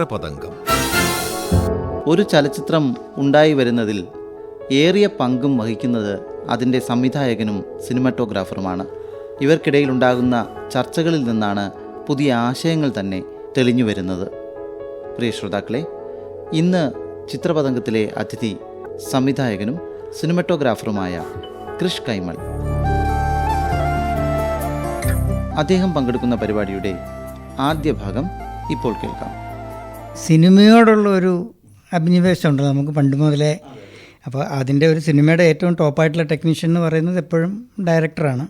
ചിത്രപതംഗം ഒരു ചലച്ചിത്രം ഉണ്ടായി വരുന്നതിൽ ഏറിയ പങ്കും വഹിക്കുന്നത് അതിന്റെ സംവിധായകനും സിനിമാറ്റോഗ്രാഫറുമാണ്. ഇവർക്കിടയിൽ ഉണ്ടാകുന്ന ചർച്ചകളിൽ നിന്നാണ് പുതിയ ആശയങ്ങൾ തന്നെ തെളിഞ്ഞു വരുന്നത്. പ്രിയ ശ്രോതാക്കളെ ഇന്ന് ചിത്രപതംഗത്തിലെ അതിഥി സംവിധായകനും സിനിമറ്റോഗ്രാഫറുമായ കൃഷ് കൈമൾ. അദ്ദേഹം പങ്കെടുക്കുന്ന പരിപാടിയുടെ ആദ്യ ഭാഗം ഇപ്പോൾ കേൾക്കാം. സിനിമയോടുള്ള ഒരു അഭിനിവേശം ഉണ്ടല്ലോ നമുക്ക് പണ്ട് മുതലേ. അപ്പോൾ അതിന്റെ ഒരു സിനിമയുടെ ഏറ്റവും ടോപ്പായിട്ടുള്ള ടെക്നീഷ്യൻ എന്ന് പറയുന്നത് എപ്പോഴും ഡയറക്ടറാണ്.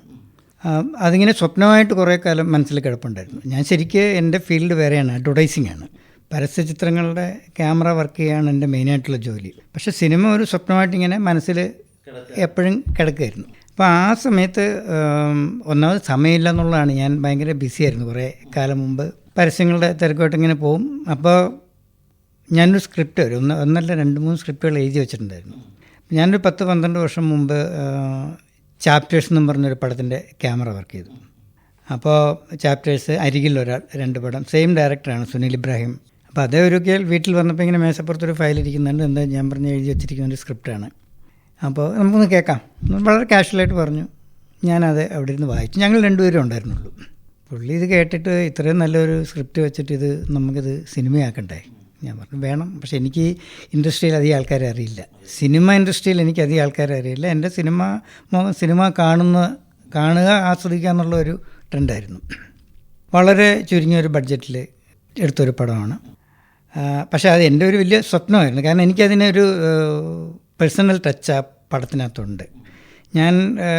അതിങ്ങനെ സ്വപ്നമായിട്ട് കുറേ കാലം മനസ്സിൽ കിടപ്പുണ്ടായിരുന്നു. ഞാൻ ശരിക്കും എന്റെ ഫീൽഡ് വേറെയാണ് അഡ്വർടൈസിംഗ് ആണ്. പരസ്യ ചിത്രങ്ങളുടെ ക്യാമറ വർക്ക് ചെയ്യാണ് എന്റെ മെയിനായിട്ടുള്ള ജോലി. പക്ഷേ സിനിമ ഒരു സ്വപ്നമായിട്ട് ഇങ്ങനെ മനസ്സിൽ എപ്പോഴും കിടക്കുമായിരുന്നു. അപ്പോൾ ആ സമയത്ത് ഒന്നാമത് സമയമില്ല എന്നുള്ളതാണ് ഞാൻ ഭയങ്കര ബിസി ആയിരുന്നു കുറേ കാലം മുമ്പ്. പരസ്യങ്ങളുടെ തിരക്കുമായിട്ട് ഇങ്ങനെ പോകും അപ്പോൾ ഞാനൊരു സ്ക്രിപ്റ്റ് ഒരു ഒന്ന് ഒന്നല്ല രണ്ട് മൂന്ന് സ്ക്രിപ്റ്റുകൾ എഴുതി വെച്ചിട്ടുണ്ടായിരുന്നു. ഞാനൊരു പത്ത് പന്ത്രണ്ട് വർഷം മുമ്പ് ചാപ്റ്റേഴ്സ് എന്നും പറഞ്ഞൊരു പടത്തിന്റെ ക്യാമറ വർക്ക് ചെയ്തു. അപ്പോൾ ചാപ്റ്റേഴ്സ് അരികിൽ ഒരാൾ രണ്ട് പടം. സെയിം ഡയറക്ടറാണ് സുനിൽ ഇബ്രാഹിം. അപ്പോൾ അതേ ഒരു വീട്ടിൽ വന്നപ്പോൾ ഇങ്ങനെ മേശപ്പുറത്തൊരു ഫയൽ ഇരിക്കുന്നുണ്ട്. എന്താ ഞാൻ പറഞ്ഞ് എഴുതി വെച്ചിരിക്കുന്ന ഒരു സ്ക്രിപ്റ്റാണ് അപ്പോൾ നമുക്കൊന്ന് കേൾക്കാം. വളരെ കാഷ്വലായിട്ട് പറഞ്ഞു. ഞാനത് അവിടെ ഇരുന്ന് വായിച്ചു. ഞങ്ങൾ രണ്ടുപേരും ഉണ്ടായിരുന്നുള്ളൂ. പുള്ളി ഇത് കേട്ടിട്ട് ഇത്രയും നല്ലൊരു സ്ക്രിപ്റ്റ് വെച്ചിട്ട് ഇത് നമുക്കിത് സിനിമയാക്കണ്ടേ? ഞാൻ പറഞ്ഞു വേണം. പക്ഷെ എനിക്ക് ഇൻഡസ്ട്രിയിൽ അധികം ആൾക്കാരെ അറിയില്ല. സിനിമ ഇൻഡസ്ട്രിയിൽ എനിക്ക് അധികം ആൾക്കാരെ അറിയില്ല. എന്റെ സിനിമ സിനിമ കാണുന്ന കാണുക ആസ്വദിക്കുക എന്നുള്ള ഒരു ട്രെൻഡായിരുന്നു വളരെ ചുരുങ്ങിയ ഒരു ബഡ്ജറ്റിൽ എടുത്തൊരു പടമാണ്. പക്ഷേ അത് എന്റെ ഒരു വലിയ സ്വപ്നമായിരുന്നു. കാരണം എനിക്കതിനൊരു പേഴ്സണൽ ടച്ച് ആ പടത്തിനകത്തുണ്ട്. ഞാൻ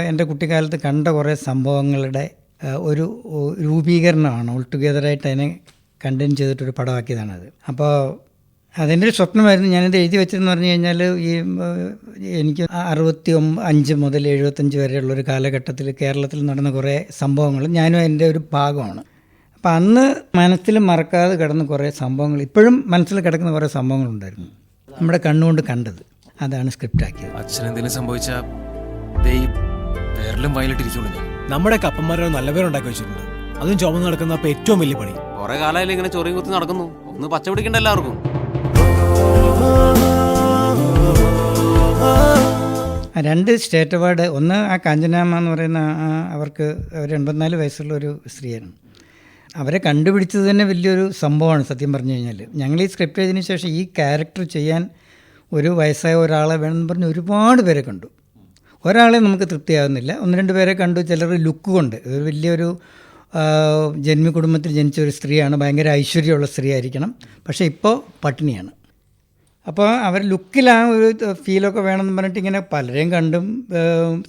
എന്റെ കുട്ടിക്കാലത്ത് കണ്ട കുറേ സംഭവങ്ങളുടെ ഒരു രൂപീകരണമാണ്. ഓൾ ടുഗെദറായിട്ട് അതിനെ കണ്ടന്റ് ചെയ്തിട്ടൊരു പടമാക്കിയതാണത്. അപ്പോൾ അതെന്റെ ഒരു സ്വപ്നമായിരുന്നു. ഞാനിത് എഴുതി വെച്ചതെന്ന് പറഞ്ഞു കഴിഞ്ഞാൽ ഈ എനിക്ക് അറുപത്തി അഞ്ച് മുതൽ എഴുപത്തഞ്ച് വരെയുള്ള ഒരു കാലഘട്ടത്തിൽ കേരളത്തിൽ നടന്ന കുറേ സംഭവങ്ങൾ ഞാനും അതിന്റെ ഒരു ഭാഗമാണ്. അപ്പം അന്ന് മനസ്സിൽ മറക്കാതെ കിടന്ന കുറേ സംഭവങ്ങൾ ഇപ്പോഴും മനസ്സിൽ കിടക്കുന്ന കുറേ സംഭവങ്ങളുണ്ടായിരുന്നു. നമ്മുടെ കണ്ണുകൊണ്ട് കണ്ടത്. അതാണ് സ്ക്രിപ്റ്റ് ആക്കിയത് അച്ഛൻ എന്തെങ്കിലും സംഭവിച്ചാൽ വിരലും വയലിട്ടിരിക്കുള്ളൂ നമ്മുടെ കപ്പന്മാരെ നല്ലവരുണ്ടാക്കി വെച്ചിട്ടുണ്ട്. അതും ചുമന്ന് നടക്കുന്ന അപ്പൊ ഏറ്റവും വലിയ പണി. കുറെ കാലമായാലും ഇങ്ങനെ ചൊറിയും കുത്തി നടക്കുന്നു. ഒന്ന് പച്ച പിടിക്കണ്ട എല്ലാവർക്കും രണ്ട് സ്റ്റേറ്റ് അവാർഡ്. ഒന്ന് ആ കാഞ്ചനാമ എന്ന് പറയുന്ന അവർക്ക് ഒരു എൺപത്തിനാല് വയസ്സുള്ള ഒരു സ്ത്രീയാണ് അവരെ കണ്ടുപിടിച്ചത് തന്നെ വലിയൊരു സംഭവമാണ് സത്യം പറഞ്ഞു കഴിഞ്ഞാൽ. ഞങ്ങൾ ഈ സ്ക്രിപ്റ്റ് ചെയ്തതിന് ശേഷം ഈ ക്യാരക്ടർ ചെയ്യാൻ ഒരു വയസ്സായ ഒരാളെ വേണമെന്ന് പറഞ്ഞ് ഒരുപാട് പേരെ കണ്ടു. ഒരാളെ നമുക്ക് തൃപ്തിയാകുന്നില്ല ഒന്ന് രണ്ട് പേരെ കണ്ടു ചിലർ ലുക്ക് കൊണ്ട്. ഒരു വലിയൊരു ജന്മി കുടുംബത്തിൽ ജനിച്ച ഒരു സ്ത്രീയാണ്. ഭയങ്കര ഐശ്വര്യമുള്ള സ്ത്രീ ആയിരിക്കണം പക്ഷേ ഇപ്പോൾ പട്ടിണിയാണ്. അപ്പോൾ അവർ ലുക്കിൽ ആ ഒരു ഫീലൊക്കെ വേണമെന്ന് പറഞ്ഞിട്ട് ഇങ്ങനെ പലരെയും കണ്ടും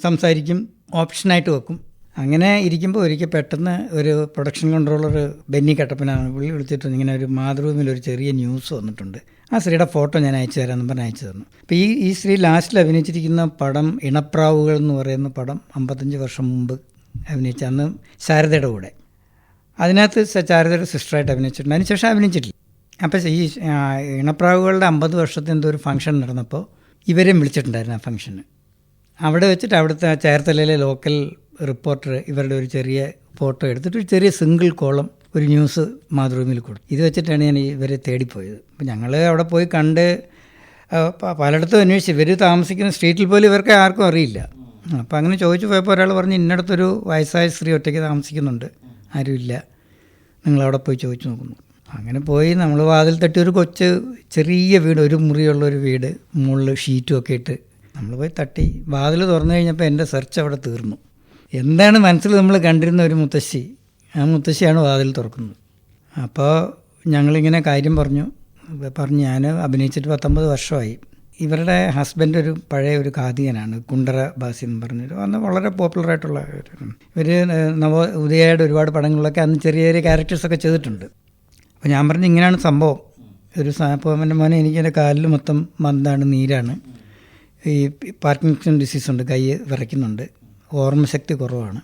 സംസാരിക്കും ഓപ്ഷനായിട്ട് വെക്കും. അങ്ങനെ ഇരിക്കുമ്പോൾ ഒരിക്കൽ പെട്ടെന്ന് ഒരു പ്രൊഡക്ഷൻ കൺട്രോളർ ബെന്നി കട്ടപ്പനാണ് പുള്ളി വിളിച്ചിട്ടുണ്ട് ഇങ്ങനെ ഒരു മാതൃഭൂമിയിൽ ഒരു ചെറിയ ന്യൂസ് വന്നിട്ടുണ്ട്. ആ സ്ത്രീയുടെ ഫോട്ടോ ഞാൻ അയച്ചു തരാമെന്ന് പറഞ്ഞ് അയച്ചു തന്നു. അപ്പോൾ ഈ ഈ സ്ത്രീ ലാസ്റ്റിൽ അഭിനയിച്ചിരിക്കുന്ന പടം ഇണപ്രാവുകൾ എന്ന് പറയുന്ന പടം അമ്പത്തഞ്ച് വർഷം മുമ്പ് അഭിനയിച്ച അന്ന് ശാരദയുടെ കൂടെ. അതിനകത്ത് ശാരദയുടെ സിസ്റ്ററായിട്ട് അഭിനയിച്ചിട്ടുണ്ട്. അതിനുശേഷം അഭിനയിച്ചിട്ടില്ല. അപ്പോൾ ഈ ഇണപ്രാവുകളുടെ അമ്പത് വർഷത്തെ എന്തോ ഒരു ഫംഗ്ഷൻ നടന്നപ്പോൾ ഇവരെയും വിളിച്ചിട്ടുണ്ടായിരുന്നു ആ ഫംഗ്ഷന്. അവിടെ വെച്ചിട്ട് അവിടുത്തെ ചേർത്തലയിലെ ലോക്കൽ റിപ്പോർട്ടർ ഇവരുടെ ഒരു ചെറിയ ഫോട്ടോ എടുത്തിട്ട് ഒരു ചെറിയ സിംഗിൾ കോളം ഒരു ന്യൂസ് മാതൃഭൂമിയിൽ കൊടുത്തു. ഇത് വെച്ചിട്ടാണ് ഞാൻ ഇവരെ തേടിപ്പോയത്. അപ്പം ഞങ്ങൾ അവിടെ പോയി കണ്ട് പലയിടത്തും അന്വേഷിച്ചു ഇവർ താമസിക്കുന്ന സ്ട്രീറ്റിൽ പോലും ഇവർക്ക് ആർക്കും അറിയില്ല. അപ്പം അങ്ങനെ ചോദിച്ചു പോയപ്പോൾ ഒരാൾ പറഞ്ഞ് ഇന്നടത്തൊരു വയസ്സായ സ്ത്രീ ഒറ്റയ്ക്ക് താമസിക്കുന്നുണ്ട്. ആരുമില്ല. നിങ്ങളവിടെ പോയി ചോദിച്ചു നോക്കുന്നു. അങ്ങനെ പോയി നമ്മൾ വാതിൽ തട്ടി ഒരു കൊച്ച് ചെറിയ വീട് ഒരു മുറിയുള്ള ഒരു വീട് മുകളിൽ ഷീറ്റും ഒക്കെ ഇട്ട് നമ്മൾ പോയി തട്ടി. വാതിൽ തുറന്നു കഴിഞ്ഞപ്പോൾ എന്റെ സെർച്ച് അവിടെ തീർന്നു. എന്താണ് മനസ്സിൽ നമ്മൾ കണ്ടിരുന്ന ഒരു മുത്തശ്ശി? ആ മുത്തശ്ശിയാണ് വാതിൽ തുറക്കുന്നത്. അപ്പോൾ ഞങ്ങളിങ്ങനെ കാര്യം പറഞ്ഞു. പറഞ്ഞു ഞാൻ അഭിനയിച്ചിട്ട് പത്തൊമ്പത് വർഷമായി. ഇവരുടെ ഹസ്ബൻഡ് ഒരു പഴയ ഒരു ഖാദിയനാണ് കുണ്ടറ ബാസി എന്ന് പറഞ്ഞൊരു അന്ന് വളരെ പോപ്പുലറായിട്ടുള്ള ഇവർ നവ ഉദയയുടെ ഒരുപാട് പടങ്ങളിലൊക്കെ അന്ന് ചെറിയ ചെറിയ ക്യാരക്ടേഴ്സൊക്കെ ചെയ്തിട്ടുണ്ട്. അപ്പോൾ ഞാൻ പറഞ്ഞു ഇങ്ങനെയാണ് സംഭവം. ഒരു അപ്പോൾ എന്റെ മോനെ എനിക്ക് എന്റെ കാലിൽ മൊത്തം മന്താണ് നീരാണ്. ഈ പാർക്കിൻസൺ ഡിസീസ് ഉണ്ട് കൈ വിറയ്ക്കുന്നുണ്ട്. ഓർമ്മശക്തി കുറവാണ്.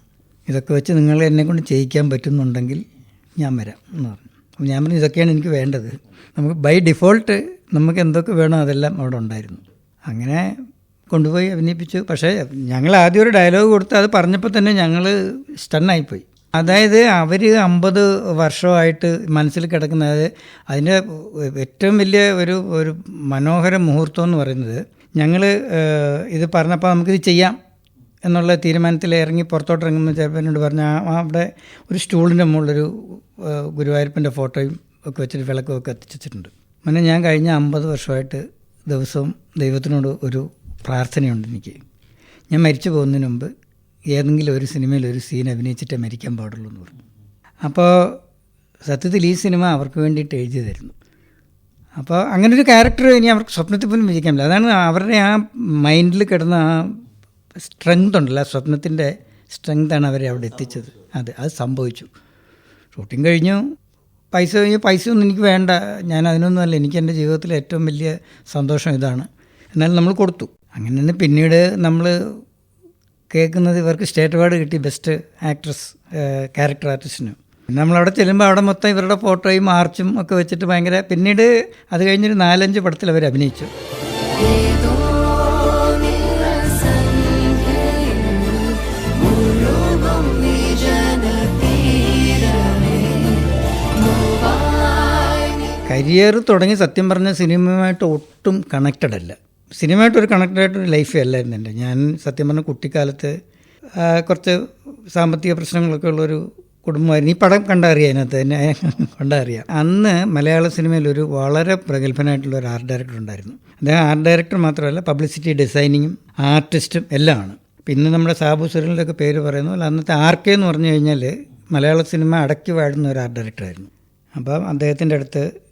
ഇതൊക്കെ വെച്ച് നിങ്ങൾ എന്നെ കൊണ്ട് ചെയ്യിക്കാൻ പറ്റുന്നുണ്ടെങ്കിൽ ഞാൻ വരാം എന്ന് പറഞ്ഞു. അപ്പോൾ ഞാൻ പറഞ്ഞു ഇതൊക്കെയാണ് എനിക്ക് വേണ്ടത്. നമുക്ക് ബൈ ഡിഫോൾട്ട് നമുക്ക് എന്തൊക്കെ വേണോ അതെല്ലാം അവിടെ ഉണ്ടായിരുന്നു. അങ്ങനെ കൊണ്ടുപോയി അഭിനയിപ്പിച്ചു. പക്ഷേ ഞങ്ങൾ ആദ്യം ഒരു ഡയലോഗ് കൊടുത്ത് അത് പറഞ്ഞപ്പോൾ തന്നെ ഞങ്ങൾ സ്റ്റണ്ണായിപ്പോയി അതായത് അവർ അമ്പത് വർഷമായിട്ട് മനസ്സിൽ കിടക്കുന്നത് അതിന്റെ ഏറ്റവും വലിയ ഒരു ഒരു മനോഹര മുഹൂർത്തം എന്ന് പറയുന്നത് ഞങ്ങൾ ഇത് പറഞ്ഞപ്പോൾ നമുക്കിത് ചെയ്യാം. എന്നുള്ള തീരുമാനത്തിൽ ഇറങ്ങി പുറത്തോട്ട് ഇറങ്ങുമ്പോൾ ചിലപ്പോൾ എന്നോട് പറഞ്ഞ അവിടെ ഒരു സ്റ്റൂളിന്റെ മുകളിലൊരു ഗുരുവായൂരപ്പന്റെ ഫോട്ടോയും ഒക്കെ വെച്ചിട്ട് വിളക്കും ഒക്കെ എത്തിച്ചിട്ടുണ്ട് പിന്നെ ഞാൻ കഴിഞ്ഞ അമ്പത് വർഷമായിട്ട് ദിവസവും ദൈവത്തിനോട് ഒരു പ്രാർത്ഥനയുണ്ട് എനിക്ക്. ഞാൻ മരിച്ചു പോകുന്നതിന് മുമ്പ് ഏതെങ്കിലും ഒരു സിനിമയിൽ ഒരു സീൻ അഭിനയിച്ചിട്ടേ മരിക്കാൻ പാടുള്ളൂ എന്ന് പറഞ്ഞു. അപ്പോൾ സത്യത്തിൽ ഈ സിനിമ അവർക്ക് വേണ്ടിയിട്ട് തരുന്നു അപ്പോൾ അങ്ങനൊരു ക്യാരക്ടർ ഇനി അവർക്ക് സ്വപ്നത്തിൽ പോലും വിജയിക്കാൻ പറ്റില്ല. അതാണ് അവരുടെ ആ മൈൻഡിൽ കിടന്ന ആ സ്ട്രെങ്ത് ഉണ്ടല്ല. സ്വപ്നത്തിന്റെ സ്ട്രെങ്താണ് അവരെ അവിടെ എത്തിച്ചത്. അതെ അത് സംഭവിച്ചു. ഷൂട്ടിംഗ് കഴിഞ്ഞു. പൈസ പൈസ ഒന്നും എനിക്ക് വേണ്ട. ഞാൻ അതിനൊന്നുമല്ല എനിക്ക് എന്റെ ജീവിതത്തിൽ ഏറ്റവും വലിയ സന്തോഷം ഇതാണ്. എന്നാലും നമ്മൾ കൊടുത്തു. അങ്ങനെ തന്നെ പിന്നീട് നമ്മൾ കേൾക്കുന്നത് ഇവർക്ക് സ്റ്റേറ്റ് അവാർഡ് കിട്ടി ബെസ്റ്റ് ആക്ട്രസ് ക്യാരക്ടർ ആർട്ടിസ്റ്റിന് നമ്മളവിടെ ചെല്ലുമ്പോൾ അവിടെ മൊത്തം ഇവരുടെ ഫോട്ടോയും മാർച്ചും ഒക്കെ വെച്ചിട്ട് ഭയങ്കര പിന്നീട് അത് കഴിഞ്ഞൊരു നാലഞ്ച് പടത്തിൽ അവർ അഭിനയിച്ചു. കരിയർ തുടങ്ങി സത്യം പറഞ്ഞ സിനിമയുമായിട്ട് ഒട്ടും കണക്റ്റഡ് അല്ല. സിനിമയായിട്ട് ഒരു കണക്റ്റഡ് ആയിട്ടൊരു ലൈഫേ അല്ലായിരുന്നു എന്റെ. ഞാൻ സത്യം പറഞ്ഞ കുട്ടിക്കാലത്ത് കുറച്ച് സാമ്പത്തിക പ്രശ്നങ്ങളൊക്കെ ഉള്ളൊരു കുടുംബമായിരുന്നു. ഈ പടം കണ്ടറിയാം അതിനകത്ത്. തന്നെ കണ്ടറിയാം. അന്ന് മലയാള സിനിമയിൽ ഒരു വളരെ പ്രഗത്ഭനായിട്ടുള്ള ഒരു ആർട്ട് ഡയറക്ടർ ഉണ്ടായിരുന്നു. അദ്ദേഹം ആർട്ട് ഡയറക്ടർ മാത്രമല്ല പബ്ലിസിറ്റി ഡിസൈനിങ്ങും ആർട്ടിസ്റ്റും എല്ലാമാണ് പിന്നെ നമ്മുടെ സാബു സുരലിന്റെയൊക്കെ പേര് പറയുന്നു അല്ല അന്നത്തെ കെ എന്ന് പറഞ്ഞു കഴിഞ്ഞാൽ മലയാള സിനിമ അടക്കി വാഴുന്ന ഒരു ആർട്ട് ഡയറക്ടറായിരുന്നു അപ്പം അദ്ദേഹത്തിന്റെ അടുത്ത്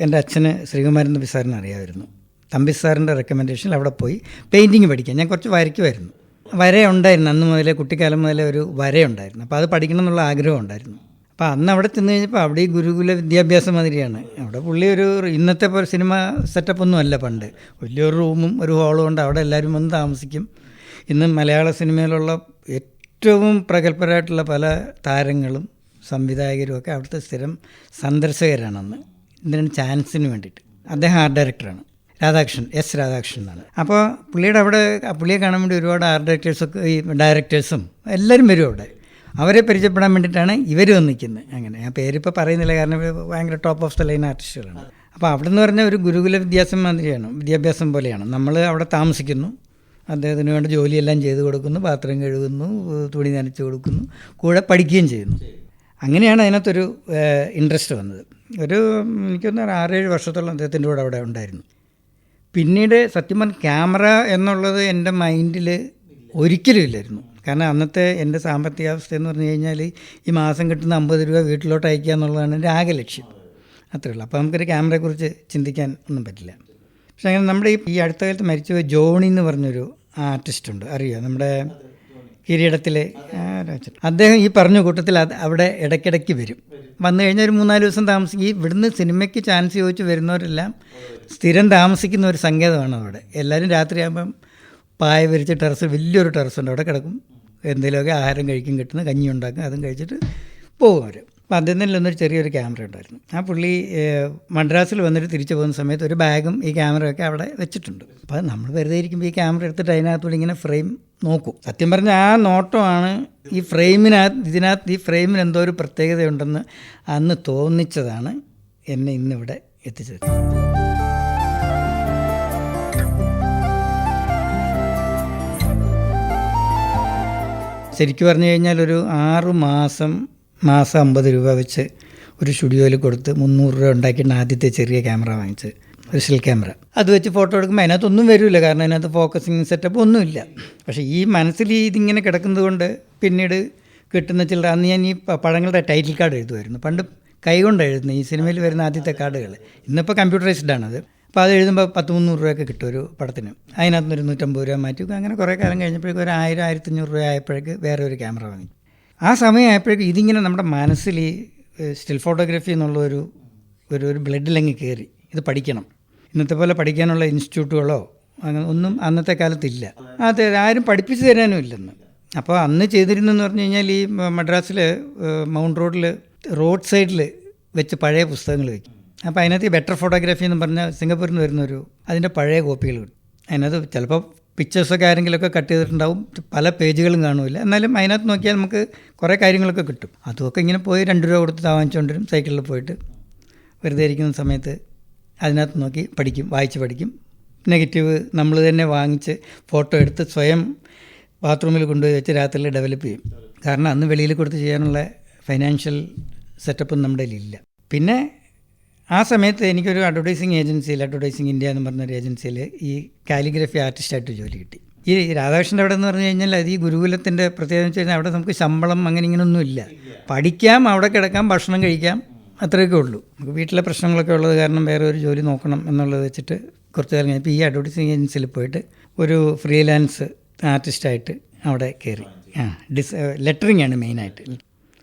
എന്റെ അച്ഛന് ശ്രീകുമാരൻ തമ്പി സാറിനെ അറിയാമായിരുന്നു. തമ്പി സാറിന്റെ റെക്കമെൻഡേഷനിൽ അവിടെ പോയി പെയിന്റിങ് പഠിക്കാൻ. ഞാൻ കുറച്ച് വരയ്ക്കുമായിരുന്നു. വര ഉണ്ടായിരുന്നു. അന്ന് മുതലേ കുട്ടിക്കാലം മുതലേ ഒരു വരയുണ്ടായിരുന്നു അപ്പോൾ അത് പഠിക്കണം എന്നുള്ള ആഗ്രഹം ഉണ്ടായിരുന്നു. അപ്പോൾ അന്ന് അവിടെ ചെന്ന് കഴിഞ്ഞപ്പോൾ അവിടെ ഈ ഗുരുകുല വിദ്യാഭ്യാസം മാതിരിയാണ്. അവിടെ പുള്ളി ഒരു ഇന്നത്തെ പോലെ സിനിമ സെറ്റപ്പ് ഒന്നും അല്ല പണ്ട്. വലിയൊരു റൂമും ഒരു ഹാളും ഉണ്ട്. അവിടെ എല്ലാവരും വന്ന് താമസിക്കും. ഇന്ന് മലയാള സിനിമയിലുള്ള ഏറ്റവും പ്രഗത്ഭരായിട്ടുള്ള പല താരങ്ങളും സംവിധായകരും ഒക്കെ അവിടുത്തെ സ്ഥിരം സന്ദർശകരാണ് ഇതിന് ചാൻസിന് വേണ്ടിയിട്ട്. അദ്ദേഹം ആർട്ട് ഡയറക്ടറാണ്. രാധാകൃഷ്ണൻ എസ് രാധാകൃഷ്ണൻ എന്നാണ്. അപ്പോൾ പുള്ളിയുടെ അവിടെ പുള്ളിയെ കാണാൻ വേണ്ടി ഒരുപാട് ആർട്ട് ഡയറക്ടേഴ്സൊക്കെ ഈ ഡയറക്ടേഴ്സും എല്ലാവരും വരും അവിടെ. അവരെ പരിചയപ്പെടാൻ വേണ്ടിയിട്ടാണ് ഇവർ വന്ന് നിൽക്കുന്നത് അങ്ങനെ. ആ പേരിപ്പോൾ പറയുന്നില്ല കാരണം ഭയങ്കര ടോപ്പ് ഓഫ് ദ ലൈൻ ആർട്ടിസ്റ്റുകളാണ് അപ്പോൾ അവിടെ നിന്ന് പറഞ്ഞാൽ ഒരു ഗുരുകുല വിദ്യാസം മാതിരിയാണ് വിദ്യാഭ്യാസം പോലെയാണ്. നമ്മൾ അവിടെ താമസിക്കുന്നു. അദ്ദേഹത്തിന് വേണ്ട ജോലിയെല്ലാം ചെയ്തു കൊടുക്കുന്നു പാത്രം കഴുകുന്നു തുണി നനച്ച് കൊടുക്കുന്നു കൂടെ പഠിക്കുകയും ചെയ്യുന്നു. അങ്ങനെയാണ് അതിനകത്തൊരു ഇൻട്രസ്റ്റ് വന്നത്. ഒരു എനിക്കൊന്ന് ആറേഴ് വർഷത്തോളം അദ്ദേഹത്തിന്റെ കൂടെ അവിടെ ഉണ്ടായിരുന്നു. പിന്നീട് സത്യം പറഞ്ഞ ക്യാമറ എന്നുള്ളത് എന്റെ മൈൻഡിൽ ഒരിക്കലും ഇല്ലായിരുന്നു. കാരണം അന്നത്തെ എന്റെ സാമ്പത്തികാവസ്ഥ എന്ന് പറഞ്ഞു കഴിഞ്ഞാൽ ഈ മാസം കിട്ടുന്ന അമ്പത് രൂപ വീട്ടിലോട്ട് അയക്കുക എന്നുള്ളതാണ് എന്റെ ആകെ ലക്ഷ്യം. അത്രേ ഉള്ളൂ. അപ്പോൾ നമുക്കൊരു ക്യാമറയെക്കുറിച്ച് ചിന്തിക്കാൻ ഒന്നും പറ്റില്ല. പക്ഷേ അങ്ങനെ നമ്മുടെ ഈ അടുത്ത കാലത്ത് മരിച്ചുപോയ ജോണി എന്ന് പറഞ്ഞൊരു ആർട്ടിസ്റ്റ് ഉണ്ട്. നമ്മുടെ കിരീടത്തിലെ. അദ്ദേഹം ഈ പറഞ്ഞ കൂട്ടത്തിൽ അവിടെ ഇടയ്ക്കിടയ്ക്ക് വരും. വന്നു കഴിഞ്ഞാൽ ഒരു മൂന്നാൽ ദിവസം താമസിക്കും ഇവിടുന്ന് സിനിമയ്ക്ക് ചാൻസ് ചോദിച്ച് വരുന്നവരെല്ലാം സ്ഥിരം താമസിക്കുന്ന ഒരു സങ്കേതമാണ് അവിടെ. എല്ലാവരും രാത്രിയാകുമ്പം പായ വിരിച്ച ടെറസ് വലിയൊരു ടെറസ് ഉണ്ട് അവിടെ കിടക്കും. എന്തെങ്കിലുമൊക്കെ ആഹാരം കഴിക്കും കിട്ടുന്ന കഞ്ഞി ഉണ്ടാക്കും അതും കഴിച്ചിട്ട് പോകും അവർ അപ്പോൾ അദ്ദേഹത്തിൽ ഒന്നൊരു ചെറിയൊരു ക്യാമറ ഉണ്ടായിരുന്നു. ആ പുള്ളി മദ്രാസിൽ വന്നിട്ട് തിരിച്ചു പോകുന്ന സമയത്ത് ഒരു ബാഗും ഈ ക്യാമറയൊക്കെ അവിടെ വെച്ചിട്ടുണ്ട്. അപ്പോൾ നമ്മൾ വെറുതെ ഇരിക്കുമ്പോൾ ഈ ക്യാമറ എടുത്തിട്ട് അതിനകത്തൂടെ ഇങ്ങനെ ഫ്രെയിം നോക്കും. സത്യം പറഞ്ഞാൽ ആ നോട്ടമാണ് ഈ ഫ്രെയിമിനകത്ത് ഇതിനകത്ത് ഈ ഫ്രെയിമിന് എന്തോ ഒരു പ്രത്യേകതയുണ്ടെന്ന് അന്ന് തോന്നിച്ചതാണ് എന്നെ ഇന്നിവിടെ എത്തിച്ചത്. ശരിക്കും പറഞ്ഞു കഴിഞ്ഞാൽ ഒരു ആറു മാസം മാസം അമ്പത് രൂപ വെച്ച് ഒരു സ്റ്റുഡിയോയിൽ കൊടുത്ത് മുന്നൂറ് രൂപ ഉണ്ടാക്കിയിട്ട് ആദ്യത്തെ ചെറിയ ക്യാമറ വാങ്ങിച്ചത് സ്റ്റിൽ ക്യാമറ അത് വെച്ച് ഫോട്ടോ എടുക്കുമ്പോൾ അതിനകത്തൊന്നും വരില്ല കാരണം അതിനകത്ത് ഫോക്കസിങ് സെറ്റപ്പ് ഒന്നുമില്ല പക്ഷേ ഈ മനസ്സിൽ ഇതിങ്ങനെ കിടക്കുന്നത് കൊണ്ട് പിന്നീട് കിട്ടുന്ന ചിലർ അന്ന് ഞാൻ ഈ പടങ്ങളുടെ ടൈറ്റിൽ കാർഡ് എഴുതുമായിരുന്നു. പണ്ട് കൈകൊണ്ട് എഴുതുന്ന ഈ സിനിമയിൽ വരുന്ന ആദ്യത്തെ കാർഡുകൾ ഇന്നിപ്പോൾ കമ്പ്യൂട്ടറൈസ്ഡ് ആണത്. അപ്പോൾ അത് എഴുതുമ്പോൾ പത്ത് മുന്നൂറ് രൂപയൊക്കെ കിട്ടും ഒരു പടത്തിന്. അതിനകത്ത് നൂറ്റമ്പത് രൂപ മാറ്റി. അങ്ങനെ കുറേ കാലം കഴിഞ്ഞപ്പോഴേക്കും ഒരു ആയിരം ആയിരത്തഞ്ഞൂറ് രൂപ ആയപ്പോഴേക്ക് വേറെ ഒരു ക്യാമറ വാങ്ങി. ആ സമയമായപ്പോഴേക്കും ഇതിങ്ങനെ നമ്മുടെ മനസ്സിൽ ഈ സ്റ്റിൽ ഫോട്ടോഗ്രാഫി എന്നുള്ള ഒരു ഒരു ഒരു ബ്ലഡിലങ്ങ് കയറി. ഇത് പഠിക്കണം. ഇന്നത്തെ പോലെ പഠിക്കാനുള്ള ഇൻസ്റ്റിറ്റ്യൂട്ടുകളോ അങ്ങനെ ഒന്നും അന്നത്തെ കാലത്തില്ല അതെ ആരും പഠിപ്പിച്ചു തരാനും ഇല്ലെന്ന്. അപ്പോൾ അന്ന് ചെയ്തിരുന്നെന്ന് പറഞ്ഞു കഴിഞ്ഞാൽ ഈ മദ്രാസിൽ മൗണ്ട് റോഡിൽ റോഡ് സൈഡിൽ വെച്ച് പഴയ പുസ്തകങ്ങൾ വയ്ക്കും അപ്പോൾ അതിനകത്ത് ബെറ്റർ ഫോട്ടോഗ്രാഫി എന്ന് പറഞ്ഞാൽ സിംഗപ്പൂരിൽ നിന്ന് വരുന്നൊരു അതിന്റെ പഴയ കോപ്പികൾ കിട്ടും. അതിനകത്ത് ചിലപ്പോൾ പിക്ചേഴ്സൊക്കെ ആരെങ്കിലുമൊക്കെ കട്ട് ചെയ്തിട്ടുണ്ടാവും. പല പേജുകളും കാണില്ല എന്നാലും അതിനകത്ത് നോക്കിയാൽ നമുക്ക് കുറേ കാര്യങ്ങളൊക്കെ കിട്ടും. അതുമൊക്കെ ഇങ്ങനെ പോയി രണ്ട് രൂപ കൊടുത്ത് വാങ്ങിച്ചുകൊണ്ടിരും സൈക്കിളിൽ പോയിട്ട് വെറുതെ ഇരിക്കുന്ന സമയത്ത് അതിനകത്ത് നോക്കി പഠിക്കും വായിച്ച് പഠിക്കും. നെഗറ്റീവ് നമ്മൾ തന്നെ വാങ്ങിച്ച് ഫോട്ടോ എടുത്ത് സ്വയം ബാത്റൂമിൽ കൊണ്ടുപോയി വെച്ച് രാത്രിയിൽ ഡെവലപ്പ് ചെയ്യും. കാരണം അന്ന് വെളിയിൽ കൊടുത്ത് ചെയ്യാനുള്ള ഫൈനാൻഷ്യൽ സെറ്റപ്പും നമ്മുടെ കയ്യിലില്ല പിന്നെ ആ സമയത്ത് എനിക്കൊരു അഡ്വർടൈസിങ് ഏജൻസിയിൽ അഡ്വർടൈസിങ് ഇന്ത്യ എന്ന് പറഞ്ഞൊരു ഏജൻസിയിൽ ഈ കാലിഗ്രഫി ആർട്ടിസ്റ്റായിട്ട് ജോലി കിട്ടി. ഈ രാധാകൃഷ്ണന്റെ അവിടെ എന്ന് പറഞ്ഞു കഴിഞ്ഞാൽ അത് ഈ ഗുരുകുലത്തിന്റെ പ്രത്യേകത വെച്ച് കഴിഞ്ഞാൽ അവിടെ നമുക്ക് ശമ്പളം അങ്ങനെ ഇങ്ങനെയൊന്നും ഇല്ല. പഠിക്കാം അവിടെ കിടക്കാം ഭക്ഷണം കഴിക്കാം അത്രയൊക്കെ ഉള്ളൂ. നമുക്ക് വീട്ടിലെ പ്രശ്നങ്ങളൊക്കെ ഉള്ളത് കാരണം വേറെ ഒരു ജോലി നോക്കണം എന്നുള്ളത് വെച്ചിട്ട് കുറച്ച് കാലം കഴിഞ്ഞപ്പോൾ ഈ അഡ്വർടൈസിങ് ഏജൻസിയിൽ പോയിട്ട് ഒരു ഫ്രീലാൻസ് ആർട്ടിസ്റ്റായിട്ട് അവിടെ കയറി. ആ ഡിസ് ലെറ്ററിങ് ആണ് മെയിനായിട്ട്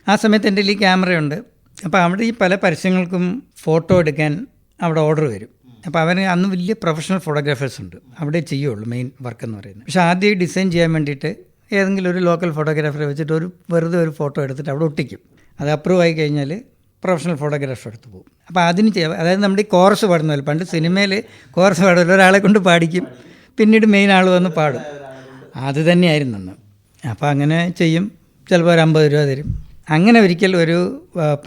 ആ സമയത്ത് എന്റെ ഈ ക്യാമറയുണ്ട് അപ്പോൾ അവിടെ ഈ പല പരസ്യങ്ങൾക്കും ഫോട്ടോ എടുക്കാൻ അവിടെ ഓർഡർ വരും. അപ്പോൾ അവന് അന്ന് വലിയ പ്രൊഫഷണൽ ഫോട്ടോഗ്രാഫേഴ്സ് ഉണ്ട്. അവിടെ ചെയ്യുള്ളൂ മെയിൻ വർക്ക് എന്ന് പറയുന്നത്. പക്ഷേ ആദ്യം ഡിസൈൻ ചെയ്യാൻ വേണ്ടിയിട്ട് ഏതെങ്കിലും ഒരു ലോക്കൽ ഫോട്ടോഗ്രാഫറെ വെച്ചിട്ട് ഒരു വെറുതെ ഒരു ഫോട്ടോ എടുത്തിട്ട് അവിടെ ഒട്ടിക്കും. അത് അപ്രൂവ് ആയി കഴിഞ്ഞാൽ പ്രൊഫഷണൽ ഫോട്ടോഗ്രാഫർ എടുത്ത് പോകും. അപ്പോൾ അതിന് ചെയ്യാം അതായത് നമ്മുടെ ഈ കോറസ് പാടുന്നതല്ല പണ്ട് സിനിമയിൽ കോറസ് പാടുമല്ലോ ഒരാളെ കൊണ്ട് പാടിക്കും. പിന്നീട് മെയിൻ ആൾ വന്ന് പാടും. അത് തന്നെയായിരുന്നു അന്ന്. അപ്പോൾ അങ്ങനെ ചെയ്യും. ചിലപ്പോൾ ഒരു അമ്പത് രൂപ തരും. അങ്ങനെ ഒരിക്കൽ ഒരു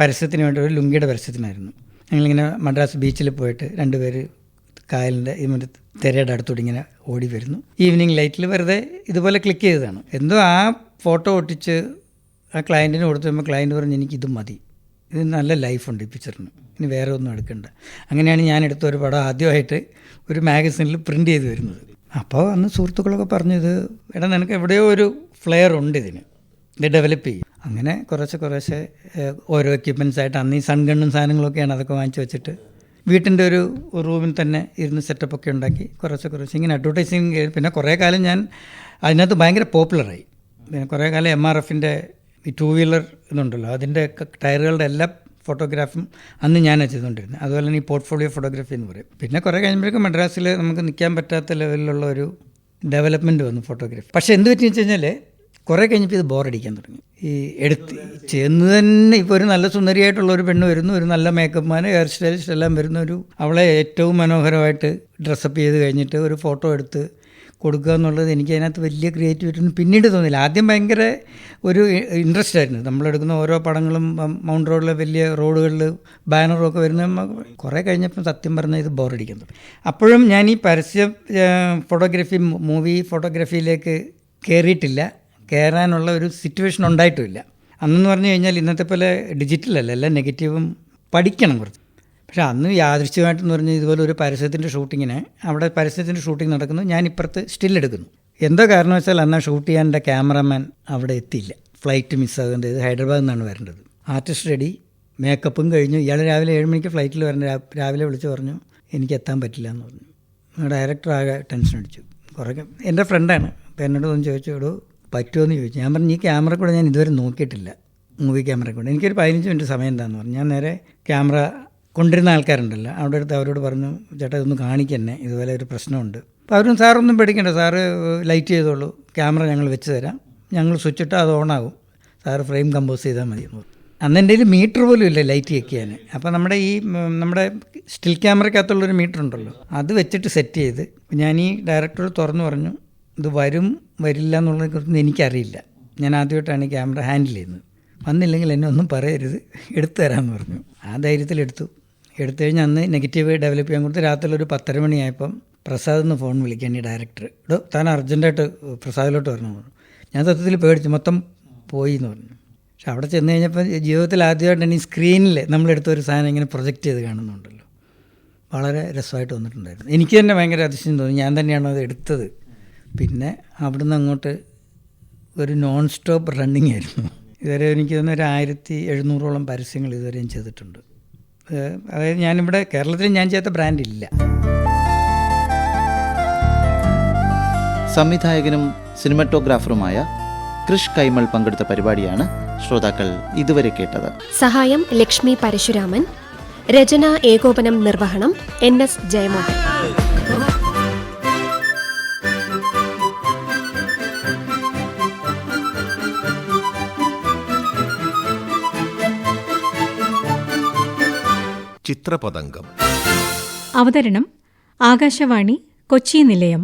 പരസ്യത്തിന് വേണ്ടി ഒരു ലുങ്കിയുടെ പരസ്യത്തിനായിരുന്നു. ഞങ്ങളിങ്ങനെ മദ്രാസ് ബീച്ചിൽ പോയിട്ട് രണ്ടുപേര് കായലിന്റെ ഈ മറ്റേ തിരയുടെ അടുത്തൂടെ ഇങ്ങനെ ഓടി വരുന്നു. ഈവനിങ് ലൈറ്റിൽ വെറുതെ ഇതുപോലെ ക്ലിക്ക് ചെയ്തതാണ്. എന്തോ ആ ഫോട്ടോ ഒട്ടിച്ച് ആ ക്ലയന്റിന് കൊടുത്തു കഴിയുമ്പോൾ ക്ലയന്റ് പറഞ്ഞു എനിക്ക് ഇത് മതി. ഇത് നല്ല ലൈഫുണ്ട് ഈ പിക്ചറിന്. ഇനി വേറെ ഒന്നും എടുക്കണ്ട. അങ്ങനെയാണ് ഞാൻ എടുത്ത ഒരു പടം ആദ്യമായിട്ട് ഒരു മാഗസിനിൽ പ്രിന്റ് ചെയ്ത് വരുന്നത്. അപ്പോൾ അന്ന് സുഹൃത്തുക്കളൊക്കെ പറഞ്ഞു ഇത് എടാ നിനക്ക് എവിടെയോ ഒരു ഫ്ലെയർ ഉണ്ട് ഇതിന്. ഇത് ഡെവലപ്പ് ചെയ്യും. അങ്ങനെ കുറച്ച് കുറേശ്ശെ ഓരോ എക്യുപ്മെന്റ്സ് ആയിട്ട് അന്ന് ഈ സൺഗണ്ണും സാധനങ്ങളൊക്കെയാണ് അതൊക്കെ വാങ്ങിച്ചു വെച്ചിട്ട് വീട്ടിന്റെ ഒരു റൂമിൽ തന്നെ ഇരുന്ന് സെറ്റപ്പൊക്കെ ഉണ്ടാക്കി കുറച്ച് കുറച്ച് ഇങ്ങനെ അഡ്വർടൈസിങ് പിന്നെ കുറേ കാലം ഞാൻ അതിനകത്ത് ഭയങ്കര പോപ്പുലറായി പിന്നെ കുറേ കാലം എം ആർ എഫിന്റെ ഈ ടൂ വീലർ ഇതുണ്ടല്ലോ അതിന്റെ ടയറുകളുടെ എല്ലാ ഫോട്ടോഗ്രാഫും അന്ന് ഞാൻ ചെയ്തുകൊണ്ടിരുന്നത് അതുപോലെ തന്നെ ഈ പോർട്ട്ഫോളിയോ ഫോട്ടോഗ്രാഫി എന്ന് പറയും. പിന്നെ കുറേ കഴിയുമ്പോഴേക്കും മദ്രാസിൽ നമുക്ക് നിൽക്കാൻ പറ്റാത്ത ലെവലിലുള്ള ഒരു ഡെവലപ്മെന്റ് വന്നു ഫോട്ടോഗ്രാഫി പക്ഷേ എന്ത് പറ്റിയെന്ന് വെച്ച് കഴിഞ്ഞാൽ കുറേ കഴിഞ്ഞപ്പോൾ ഇത് ബോറടിക്കാൻ തുടങ്ങി. ഈ എടുത്ത് ചെന്ന് തന്നെ ഇപ്പോൾ ഒരു നല്ല സുന്ദരിയായിട്ടുള്ള ഒരു പെണ്ണ് വരുന്നു ഒരു നല്ല മേക്കപ്പ് മാൻ ഹെയർ സ്റ്റൈലിസ്റ്റ് എല്ലാം വരുന്ന ഒരു അവളെ ഏറ്റവും മനോഹരമായിട്ട് ഡ്രസ്സപ്പ് ചെയ്ത് കഴിഞ്ഞിട്ട് ഒരു ഫോട്ടോ എടുത്ത് കൊടുക്കുക എന്നുള്ളത് എനിക്ക് അതിനകത്ത് വലിയ ക്രിയേറ്റിവിറ്റി പിന്നീട് തോന്നില്ല ആദ്യം ഭയങ്കര ഒരു ഇൻട്രസ്റ്റ് ആയിരുന്നു. നമ്മളെടുക്കുന്ന ഓരോ പടങ്ങളും മൗണ്ട് റോഡിലെ വലിയ റോഡുകളിൽ ബാനറും ഒക്കെ വരുന്ന കുറേ കഴിഞ്ഞപ്പം സത്യം പറഞ്ഞാൽ ഇത് ബോറടിക്കാൻ തുടങ്ങി. അപ്പോഴും ഞാൻ ഈ പരസ്യ ഫോട്ടോഗ്രാഫി മൂവി ഫോട്ടോഗ്രാഫിയിലേക്ക് കയറിയിട്ടില്ല കയറാനുള്ള ഒരു സിറ്റുവേഷൻ ഉണ്ടായിട്ടുമില്ല. അന്നെന്ന് പറഞ്ഞു കഴിഞ്ഞാൽ ഇന്നത്തെ പോലെ ഡിജിറ്റലല്ല എല്ലാം നെഗറ്റീവും പഠിക്കണം കുറച്ച്. പക്ഷേ അന്ന് യാദൃശ്യമായിട്ടെന്ന് പറഞ്ഞാൽ ഇതുപോലെ ഒരു പരസ്യത്തിന്റെ ഷൂട്ടിങ്ങിന് അവിടെ പരസ്യത്തിന്റെ ഷൂട്ടിംഗ് നടക്കുന്നു ഞാൻ ഇപ്പുറത്ത് എടുക്കുന്നു. എന്തോ വെച്ചാൽ അന്ന് ഷൂട്ട് ചെയ്യാൻ എന്റെ ക്യാമറമാൻ അവിടെ എത്തിയില്ല. ഫ്ലൈറ്റ് മിസ്സാകേണ്ടത് ഹൈദരാബാദിൽ നിന്നാണ് വരേണ്ടത്. ആർട്ടിസ്റ്റ് റെഡി മേക്കപ്പും കഴിഞ്ഞു. ഇയാൾ രാവിലെ ഏഴ് മണിക്ക് ഫ്ലൈറ്റിൽ വരേണ്ട രാവിലെ വിളിച്ച് പറഞ്ഞു എനിക്ക് എത്താൻ പറ്റില്ല എന്ന് പറഞ്ഞു. ഡയറക്ടർ ആകെ ടെൻഷൻ അടിച്ചു. കുറേ എന്റെ ഫ്രണ്ടാണ് അപ്പോൾ എന്നോട് ഒന്ന് ചോദിച്ചു പറ്റുമോ എന്ന് ചോദിച്ചു. ഞാൻ പറഞ്ഞു ഈ ക്യാമറ കൂടെ ഞാൻ ഇതുവരെ നോക്കിയിട്ടില്ല. മൂവി ക്യാമറ കൂടെ. എനിക്കൊരു പതിനഞ്ച് മിനിറ്റ് സമയം എന്താണെന്ന് പറഞ്ഞു. ഞാൻ നേരെ ക്യാമറ കൊണ്ടിരുന്ന ആൾക്കാരുണ്ടല്ലോ അവിടെ അടുത്ത് അവരോട് പറഞ്ഞു ചേട്ടാ ഇതൊന്ന് കാണിക്കന്നെ ഇതുപോലെ ഒരു പ്രശ്നമുണ്ട്. അപ്പോൾ അവരും സാറൊന്നും പേടിക്കണ്ട സാറ് ലൈറ്റ് ചെയ്തോളൂ ക്യാമറ ഞങ്ങൾ വെച്ച് തരാം ഞങ്ങൾ സ്വിച്ച് ഇട്ടാൽ അത് ഓണാകും സാറ് ഫ്രെയിം കമ്പോസ് ചെയ്താൽ മതി. അന്ന് എന്റെ കയ്യിൽ മീറ്റർ പോലും ഇല്ല ലൈറ്റ് വെക്കാൻ അപ്പോൾ നമ്മുടെ ഈ നമ്മുടെ സ്റ്റിൽ ക്യാമറയ്ക്കകത്തുള്ളൊരു മീറ്റർ ഉണ്ടല്ലോ അത് വെച്ചിട്ട് സെറ്റ് ചെയ്ത് ഞാൻ ഈ ഡയറക്ടർ തുറന്നു പറഞ്ഞു ഇത് വരും വരില്ല എന്നുള്ളതിനെ കുറിച്ചൊന്നും എനിക്കറിയില്ല. ഞാൻ ആദ്യമായിട്ടാണ് ക്യാമറ ഹാൻഡിൽ ചെയ്യുന്നത്. വന്നില്ലെങ്കിൽ എന്നെ ഒന്നും പറയരുത്. എടുത്തു തരാമെന്ന് പറഞ്ഞു. ആ ധൈര്യത്തിൽ എടുത്തു. എടുത്തു കഴിഞ്ഞാൽ അന്ന് നെഗറ്റീവ് ഡെവലപ്പ് ചെയ്യാൻ കൊടുത്ത് രാത്രി ഒരു പത്തര മണിയായപ്പം പ്രസാദ് എന്ന് ഫോൺ വിളിക്കാൻ ഈ ഡയറക്ടർ. ഇടോ താൻ അർജന്റായിട്ട് പ്രസാദിലോട്ട് വരണം പറഞ്ഞു. ഞാൻ സത്യത്തിൽ പേടിച്ചു. മൊത്തം പോയി എന്ന് പറഞ്ഞു. പക്ഷെ അവിടെ ചെന്ന് കഴിഞ്ഞപ്പോൾ ജീവിതത്തിൽ ആദ്യമായിട്ടാണ് ഈ സ്ക്രീനിൽ നമ്മളെടുത്ത ഒരു സാധനം ഇങ്ങനെ പ്രൊജക്റ്റ് ചെയ്ത് കാണുന്നുണ്ടല്ലോ. വളരെ രസമായിട്ട് വന്നിട്ടുണ്ടായിരുന്നു. എനിക്ക് തന്നെ ഭയങ്കര അതിശയം തോന്നി. ഞാൻ തന്നെയാണ് അത് എടുത്തത്? പിന്നെ അവിടുന്ന് അങ്ങോട്ട് ഒരു നോൺ സ്റ്റോപ്പ് റണ്ണിങ് ആയിരുന്നു. ഇതുവരെ എനിക്ക് തോന്നുന്നു ഒരു ആയിരത്തി എഴുന്നൂറോളം പരസ്യങ്ങൾ ഇതുവരെയും ചെയ്തിട്ടുണ്ട്. അതായത് ഞാനിവിടെ കേരളത്തിൽ ഞാൻ ചെയ്ത ബ്രാൻഡ് ഇല്ല. സംവിധായകനും സിനിമറ്റോഗ്രാഫറുമായ കൃഷ് കൈമൾ പങ്കെടുത്ത പരിപാടിയാണ് ശ്രോതാക്കൾ ഇതുവരെ കേട്ടത്. സഹായം ലക്ഷ്മി പരശുരാമൻ രചന ഏകോപനം നിർവഹണം എൻ എസ് ജയമോഹൻ. ചിത്രപതംഗം. അവതരണം ആകാശവാണി കൊച്ചി നിലയം.